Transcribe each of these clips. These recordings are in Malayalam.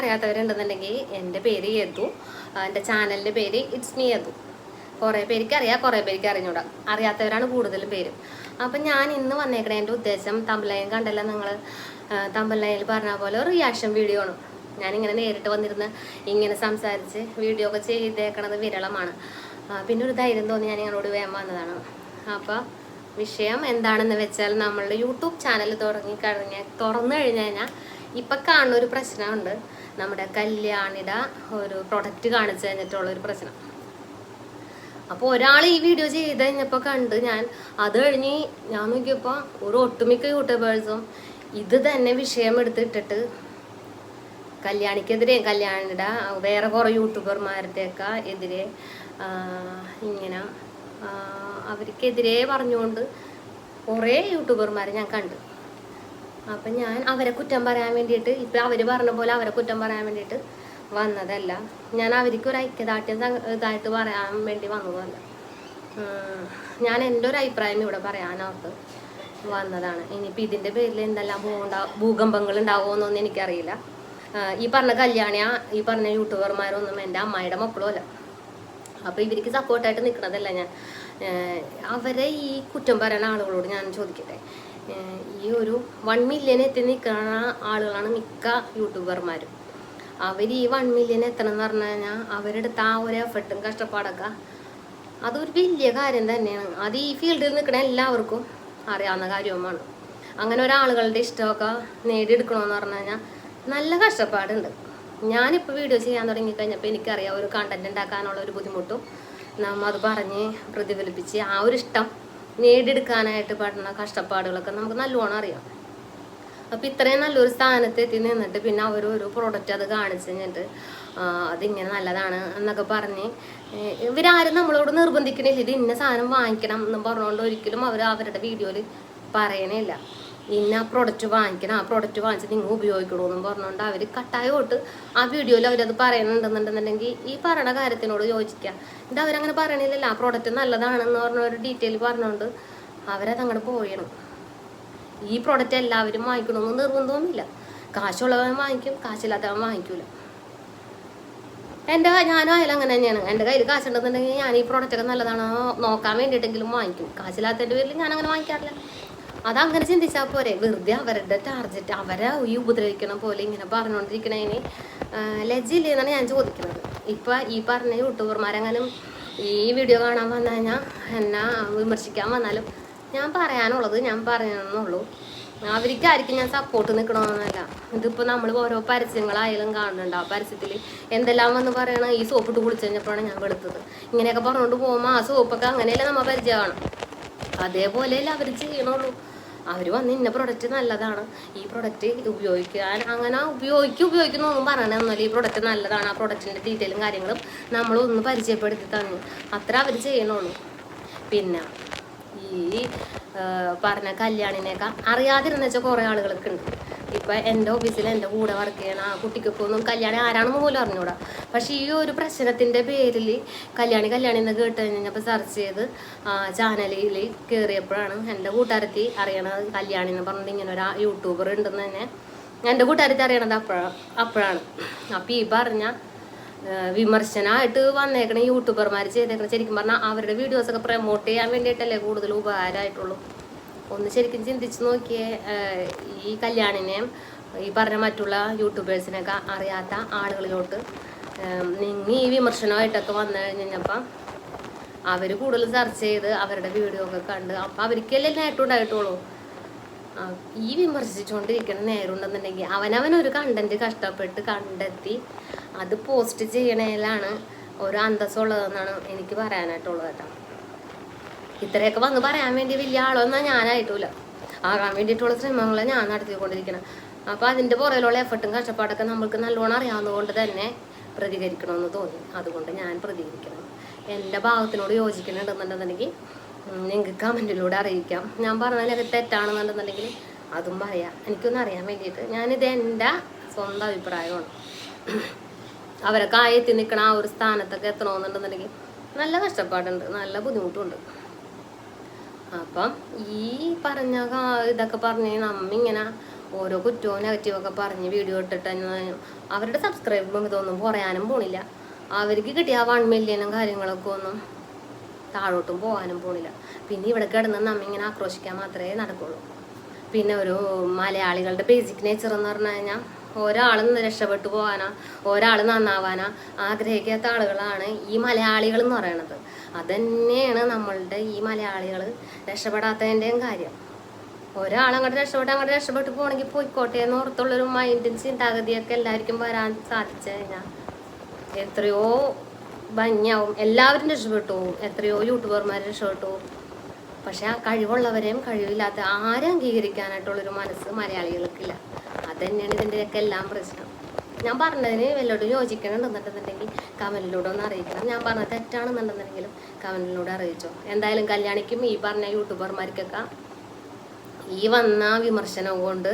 അറിയാത്തവരുണ്ടെന്നുണ്ടെങ്കിൽ എന്റെ പേര് യദു. എന്റെ ചാനലിന്റെ പേര് ഇറ്റ്സ് മീ യദു കുറേ പേർക്ക് അറിയാം കുറേ പേർക്ക് അറിഞ്ഞൂടാ. അറിയാത്തവരാണ് കൂടുതലും പേരും. അപ്പം ഞാൻ ഇന്ന് വന്നേക്കണ എന്റെ ഉദ്ദേശം തമ്പലൈൻ കണ്ടല്ല നിങ്ങൾ. തമ്പലൈനിൽ പറഞ്ഞ പോലെ റിയാക്ഷൻ വീഡിയോ ആണ്. ഞാനിങ്ങനെ നേരിട്ട് വന്നിരുന്ന് ഇങ്ങനെ സംസാരിച്ച് വീഡിയോ ഒക്കെ ചെയ്തേക്കണത് വിരളമാണ്. പിന്നെ ഒരു ധൈര്യം തോന്നി ഞാൻ നിങ്ങളോട് വേഗം വന്നതാണ്. അപ്പോൾ വിഷയം എന്താണെന്ന് വെച്ചാൽ നമ്മളുടെ യൂട്യൂബ് ചാനൽ തുടങ്ങി കഴിഞ്ഞ തുറന്നു കഴിഞ്ഞു കഴിഞ്ഞാൽ ഇപ്പം കാണുന്ന ഒരു പ്രശ്നമുണ്ട്. നമ്മുടെ കല്യാണിയുടെ ഒരു പ്രൊഡക്റ്റ് കാണിച്ചു കഴിഞ്ഞിട്ടുള്ള ഒരു പ്രശ്നം. അപ്പോൾ ഒരാൾ ഈ വീഡിയോ ചെയ്ത് കഴിഞ്ഞപ്പോൾ കണ്ട് ഞാൻ അത് കഴിഞ്ഞ് ഞാൻ നോക്കിയപ്പോൾ ഒരു ഒട്ടുമിക്ക യൂട്യൂബേഴ്സും ഇത് തന്നെ വിഷയം എടുത്തിട്ടിട്ട് കല്യാണിക്കെതിരെ കല്യാണിയുടെ വേറെ കുറേ യൂട്യൂബർമാരുടെയൊക്കെ എതിരെ ഇങ്ങനെ അവർക്കെതിരെ പറഞ്ഞുകൊണ്ട് കുറേ യൂട്യൂബർമാരെ ഞാൻ കണ്ടു. അപ്പം ഞാൻ അവരെ കുറ്റം പറയാൻ വേണ്ടിയിട്ട് ഇപ്പം അവർ പറഞ്ഞ പോലെ അവരെ കുറ്റം പറയാൻ വേണ്ടിയിട്ട് വന്നതല്ല. ഞാൻ അവർക്ക് ഒരു ഐക്യദാർഢ്യം ഇതായിട്ട് പറയാൻ വേണ്ടി വന്നതല്ല. ഞാൻ എന്റെ ഒരു അഭിപ്രായം ഇവിടെ പറയാനോർത്ത് വന്നതാണ്. ഇനിയിപ്പോൾ ഇതിന്റെ പേരിൽ എന്തെല്ലാം ഭൂണ്ടാ ഭൂകമ്പങ്ങൾ ഉണ്ടാവുമോന്നൊന്നും എനിക്കറിയില്ല. ഈ പറഞ്ഞ കല്യാണിയ ഈ പറഞ്ഞ യൂട്യൂബർമാരൊന്നും എന്റെ അമ്മായിയുടെ മക്കളും അല്ല. അപ്പോൾ ഇവർക്ക് സപ്പോർട്ടായിട്ട് നിൽക്കണതല്ല ഞാൻ. അവരെ ഈ കുറ്റം പറയുന്ന ആളുകളോട് ഞാൻ ചോദിക്കട്ടെ? ഈ ഒരു വൺ മില്യൺ എത്തി നിൽക്കുന്ന ആളുകളാണ് മിക്ക യൂട്യൂബർമാരും അവർ ഈ വൺ മില്യൺ എത്തണം എന്ന് പറഞ്ഞു കഴിഞ്ഞാൽ അവരുടെ ആ ഒരു എഫർട്ടും കഷ്ടപ്പാടൊക്കെ അതൊരു വലിയ കാര്യം തന്നെയാണ്. അത് ഈ ഫീൽഡിൽ നിൽക്കുന്ന എല്ലാവർക്കും അറിയാവുന്ന കാര്യവുമാണ്. അങ്ങനെ ഒരാളുകളുടെ ഇഷ്ടമൊക്കെ നേടിയെടുക്കണമെന്ന് പറഞ്ഞു കഴിഞ്ഞാൽ നല്ല കഷ്ടപ്പാടുണ്ട്. ഞാനിപ്പോൾ വീഡിയോ ചെയ്യാൻ തുടങ്ങി കഴിഞ്ഞപ്പോൾ എനിക്കറിയാം ഒരു കണ്ടന്റ് ഉണ്ടാക്കാനുള്ള ഒരു ബുദ്ധിമുട്ടും. നമ്മൾ അത് പറഞ്ഞ് പ്രതിഫലിപ്പിച്ച് ആ ഒരു ഇഷ്ടം നേടിയെടുക്കാനായിട്ട് പെടുന്ന കഷ്ടപ്പാടുകളൊക്കെ നമുക്ക് നല്ലോണം അറിയാം. അപ്പം ഇത്രയും നല്ലൊരു സ്ഥാനത്ത് എത്തി നിന്നിട്ട് പിന്നെ അവർ ഒരു പ്രോഡക്റ്റ് അത് കാണിച്ചു കഴിഞ്ഞിട്ട് അതിങ്ങനെ നല്ലതാണ് എന്നൊക്കെ പറഞ്ഞ് ഇവരാരും നമ്മളോട് നിർബന്ധിക്കണില്ല. ഇത് ഇന്ന സാധനം വാങ്ങിക്കണം എന്ന് പറഞ്ഞുകൊണ്ട് ഒരിക്കലും അവർ അവരുടെ വീഡിയോയിൽ പറയണില്ല. ഇന്ന പ്രോഡക്റ്റ് വാങ്ങിക്കണം ആ പ്രോഡക്റ്റ് വാങ്ങിച്ച് നിങ്ങൾ ഉപയോഗിക്കണമെന്നും പറഞ്ഞുകൊണ്ട് അവർ കട്ടായോട്ട് ആ വീഡിയോയിൽ അവരത് പറയുന്നുണ്ടെന്നുണ്ടെന്നുണ്ടെങ്കിൽ ഈ പറയണ കാര്യത്തിനോട് യോജിക്കുക ഇത് അവരങ്ങനെ പറയണില്ലല്ലോ ആ പ്രോഡക്റ്റ് നല്ലതാണെന്ന് പറഞ്ഞ ഒരു ഡീറ്റെയിൽ പറഞ്ഞുകൊണ്ട് അവരത് അങ്ങോട്ട് പോയണം. ഈ പ്രോഡക്റ്റ് എല്ലാവരും വാങ്ങിക്കണമെന്ന് നിർബന്ധമൊന്നുമില്ല. കാശുള്ളവൻ വാങ്ങിക്കും കാശില്ലാത്തവൻ വാങ്ങിക്കൂല. എന്റെ ഞാനും അതിൽ അങ്ങനെ തന്നെയാണ്. എന്റെ കയ്യിൽ കാശുണ്ടെന്നുണ്ടെങ്കിൽ ഞാൻ ഈ പ്രോഡക്റ്റ് ഒക്കെ നല്ലതാണോ നോക്കാൻ വേണ്ടിയിട്ടെങ്കിലും വാങ്ങിക്കും. കാശില്ലാത്തതിന്റെ പേരിൽ ഞാൻ അങ്ങനെ വാങ്ങിക്കാറില്ല. അതങ്ങനെ ചിന്തിച്ചാൽ പോരെ. വെറുതെ അവരുടെ ടാർജറ്റ് അവരെ ഈ ഉപദ്രവിക്കണ പോലെ ഇങ്ങനെ പറഞ്ഞുകൊണ്ടിരിക്കണതിന് ലജ്ജയില്ലേ എന്നാണ് ഞാൻ ചോദിക്കുന്നത്. ഇപ്പം ഈ പറഞ്ഞ യൂട്യൂബർമാരെങ്ങാനും ഈ വീഡിയോ കാണാൻ വന്നു കഴിഞ്ഞാൽ എന്നെ വിമർശിക്കാൻ വന്നാലും ഞാൻ പറയാനുള്ളത് ഞാൻ പറയണമെന്നുള്ളൂ അവർക്കായിരിക്കും ഞാൻ സപ്പോർട്ട് നിൽക്കണമെന്നല്ല ഇതിപ്പോൾ നമ്മൾ ഓരോ പരസ്യങ്ങളായാലും കാണുന്നുണ്ട്. ആ പരസ്യത്തിൽ എന്തെല്ലാം വന്ന് പറയണ ഈ സോപ്പ് ഇട്ട് കുളിച്ച് കഴിഞ്ഞപ്പോഴാണ് ഞാൻ വെളുത്തത്. ഇങ്ങനെയൊക്കെ പറഞ്ഞുകൊണ്ട് പോകുമ്പോൾ ആ സോപ്പൊക്കെ അങ്ങനെയല്ലേ നമ്മൾ പരിചയമാണ്. അതേപോലെയല്ലേ അവർ ചെയ്യണുള്ളൂ. അവർ വന്ന് ഇന്ന പ്രൊഡക്റ്റ് നല്ലതാണ്. ഈ പ്രൊഡക്റ്റ് ഉപയോഗിക്കാൻ അങ്ങനെ ഉപയോഗിക്കും ഉപയോഗിക്കുന്നൊന്നും പറയണമെന്നല്ല ഈ പ്രൊഡക്റ്റ് നല്ലതാണ്. ആ പ്രൊഡക്റ്റിന്റെ ഡീറ്റെയിലും കാര്യങ്ങളും നമ്മളൊന്ന് പരിചയപ്പെടുത്തി തന്നു. അത്ര അവർ ചെയ്യണുള്ളൂ. പിന്നെ ഈ പറഞ്ഞ കല്യാണിനെയൊക്കെ അറിയാതിരുന്ന കുറേ ആളുകളൊക്കെ ഉണ്ട്. ഇപ്പം എന്റെ ഓഫീസിൽ എന്റെ കൂടെ വർക്ക് ചെയ്യണം ആ കുട്ടിക്കൊക്കെ ഒന്നും കല്യാണി ആരാണെന്ന് പോലും അറിഞ്ഞൂടാ. പക്ഷേ ഈ ഒരു പ്രശ്നത്തിന്റെ പേരിൽ കല്യാണി കല്യാണി എന്ന് കേട്ട് കഴിഞ്ഞപ്പോൾ സെർച്ച് ചെയ്ത് ചാനലിൽ കയറിയപ്പോഴാണ് എന്റെ കൂട്ടുകാരത്തി അറിയണത് കല്യാണി എന്ന് പറഞ്ഞിട്ട് ഇങ്ങനെ ഒരു യൂട്യൂബർ ഉണ്ടെന്ന് തന്നെ. എന്റെ കൂട്ടുകാരത്തി അറിയണത് അപ്പോഴാണ് അപ്പോഴാണ്. അപ്പോൾ ഈ പറഞ്ഞ വിമർശനമായിട്ട് വന്നേക്കണ യൂട്യൂബർമാർ ചെയ്തേക്കണം ശരിക്കും പറഞ്ഞാൽ അവരുടെ വീഡിയോസൊക്കെ പ്രൊമോട്ട് ചെയ്യാൻ വേണ്ടിയിട്ടല്ലേ കൂടുതൽ ഉപകാരമായിട്ടുള്ളൂ ഒന്ന് ശരിക്കും ചിന്തിച്ച് നോക്കിയേ ഈ കല്യാണിനെ ഈ പറഞ്ഞ മറ്റുള്ള യൂട്യൂബേഴ്സിനൊക്കെ അറിയാത്ത ആളുകളിലോട്ട് നീ ഈ വിമർശനമായിട്ടൊക്കെ വന്നു കഴിഞ്ഞപ്പം അവർ കൂടുതൽ സെർച്ച് ചെയ്ത് അവരുടെ വീഡിയോ ഒക്കെ കണ്ട് അപ്പം അവർക്കല്ലേ നേട്ടം ഉണ്ടായിട്ടുള്ളൂ. ഈ വിമർശിച്ചുകൊണ്ടിരിക്കുന്ന നേരമുണ്ടെന്നുണ്ടെങ്കിൽ അവനവൻ ഒരു കണ്ടന്റ് കഷ്ടപ്പെട്ട് കണ്ടെത്തി അത് പോസ്റ്റ് ചെയ്യണേലാണ് ഒരു അന്തസ്സുള്ളതെന്നാണ് എനിക്ക് പറയാനായിട്ടുള്ളത് കേട്ടോ. ഇത്രയൊക്കെ വന്ന് പറയാൻ വേണ്ടി വലിയ ആളൊന്നും ഞാനായിട്ടില്ല ആകാൻ വേണ്ടിയിട്ടുള്ള ശ്രമങ്ങളെ ഞാൻ നടത്തിക്കൊണ്ടിരിക്കണം. അപ്പോൾ അതിന്റെ പുറകിലുള്ള എഫർട്ടും കഷ്ടപ്പാടൊക്കെ നമ്മൾക്ക് നല്ലോണം അറിയാവുന്നതുകൊണ്ട് തന്നെ പ്രതികരിക്കണമെന്ന് തോന്നി. അതുകൊണ്ട് ഞാൻ പ്രതികരിക്കണം. എന്റെ ഭാഗത്തിനോട് യോജിക്കുന്നുണ്ടെന്നുണ്ടെന്നുണ്ടെങ്കിൽ നിങ്ങൾക്ക് കമന്റിലൂടെ അറിയിക്കാം. ഞാൻ പറഞ്ഞാൽ തെറ്റാണെന്നുണ്ടെന്നുണ്ടെങ്കിൽ അതും പറയാം. എനിക്കൊന്നും അറിയാൻ വേണ്ടിയിട്ട് ഞാനിത് എന്റെ സ്വന്തം അഭിപ്രായമാണ്. അവരൊക്കെ ആയെത്തി നിൽക്കണ ആ ഒരു സ്ഥാനത്തൊക്കെ എത്തണമെന്നുണ്ടെന്നുണ്ടെങ്കിൽ നല്ല കഷ്ടപ്പാടുണ്ട്. നല്ല ബുദ്ധിമുട്ടുണ്ട് അപ്പം ഈ പറഞ്ഞ ഇതൊക്കെ പറഞ്ഞ് നമ്മ ഇങ്ങനെ ഓരോ കുറ്റവും നെഗറ്റീവൊക്കെ പറഞ്ഞ് വീഡിയോ ഇട്ടിട്ട് അവരുടെ സബ്സ്ക്രൈബും ഇതൊന്നും കുറയാനും പോണില്ല. അവർക്ക് കിട്ടിയ ആ വൺ മില്യനും കാര്യങ്ങളൊക്കെ ഒന്നും താഴോട്ടും പോകാനും പോണില്ല. പിന്നെ ഇവിടെ കിടന്ന് നമ്മ ഇങ്ങനെ ആക്രോശിക്കാൻ മാത്രമേ നടക്കുള്ളൂ. പിന്നെ ഒരു മലയാളികളുടെ ബേസിക് നേച്ചർ എന്ന് പറഞ്ഞു കഴിഞ്ഞാൽ ഒരാൾ രക്ഷപ്പെട്ടു പോകാനാ ഒരാൾ നന്നാവാനാ ആഗ്രഹിക്കാത്ത ആളുകളാണ് ഈ മലയാളികൾ എന്ന് പറയണത്. അതന്നെയാണ് നമ്മളുടെ ഈ മലയാളികൾ രക്ഷപ്പെടാത്തതിന്റെയും കാര്യം. ഒരാളങ്ങോട്ട് രക്ഷപ്പെട്ട് അങ്ങോട്ട് രക്ഷപ്പെട്ട് പോകണമെങ്കിൽ പോയിക്കോട്ടെ എന്ന് ഓർത്തുള്ളൊരു മൈൻഡും ചിന്താഗതിയൊക്കെ എല്ലാവർക്കും വരാൻ സാധിച്ചു കഴിഞ്ഞാൽ എത്രയോ ഭംഗിയാവും. എല്ലാവരും രക്ഷപ്പെട്ടു. പോവും എത്രയോ യൂട്യൂബർമാർ രക്ഷപ്പെട്ടു. പോവും പക്ഷെ ആ കഴിവുള്ളവരെയും കഴിവില്ലാത്ത ആരും അംഗീകരിക്കാനായിട്ടുള്ളൊരു മനസ്സ് മലയാളികൾക്കില്ല. അതന്നെയാണ് ഇതിന്റെയൊക്കെ എല്ലാം പ്രശ്നം. ഞാൻ പറഞ്ഞതിന് വല്ലോട്ടും യോജിക്കണമെന്നുണ്ടെന്നുണ്ടെങ്കിൽ കമലിലൂടെ ഒന്ന് അറിയിക്കണം. ഞാൻ പറഞ്ഞ തെറ്റാണെന്നുണ്ടെന്നുണ്ടെങ്കിലും കമലിലൂടെ അറിയിച്ചോ. എന്തായാലും കല്യാണിക്കും ഈ പറഞ്ഞ യൂട്യൂബർമാർക്കൊക്കെ ഈ വന്ന വിമർശനം കൊണ്ട്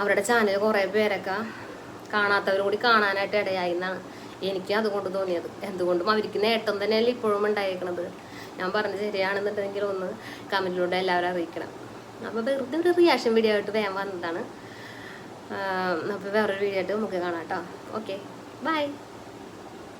അവരുടെ ചാനൽ കുറേ പേരൊക്കെ കാണാത്തവരും കൂടി കാണാനായിട്ട് ഇടയായി എന്നാണ് എനിക്ക് അതുകൊണ്ട് തോന്നിയത്. എന്തുകൊണ്ടും അവർക്ക് നേട്ടം തന്നെയല്ലേ ഇപ്പോഴും ഉണ്ടായിരിക്കണത് ഞാൻ പറഞ്ഞത് ശരിയാണെന്നുണ്ടെങ്കിൽ ഒന്ന് കമന്റിലൂടെ എല്ലാവരും അറിയിക്കണം. അപ്പോൾ വെറുതെ ഒരു റിയാക്ഷൻ വീഡിയോ ആയിട്ട് വേഗം വന്നതാണ്. അപ്പോൾ വേറൊരു വീഡിയോ ആയിട്ട് നമുക്ക് കാണാം കേട്ടോ ഓക്കെ ബൈ